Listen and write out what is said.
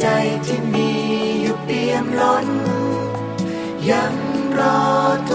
ใจที่มีอยู่เปี่ยมล้นยังรอเธ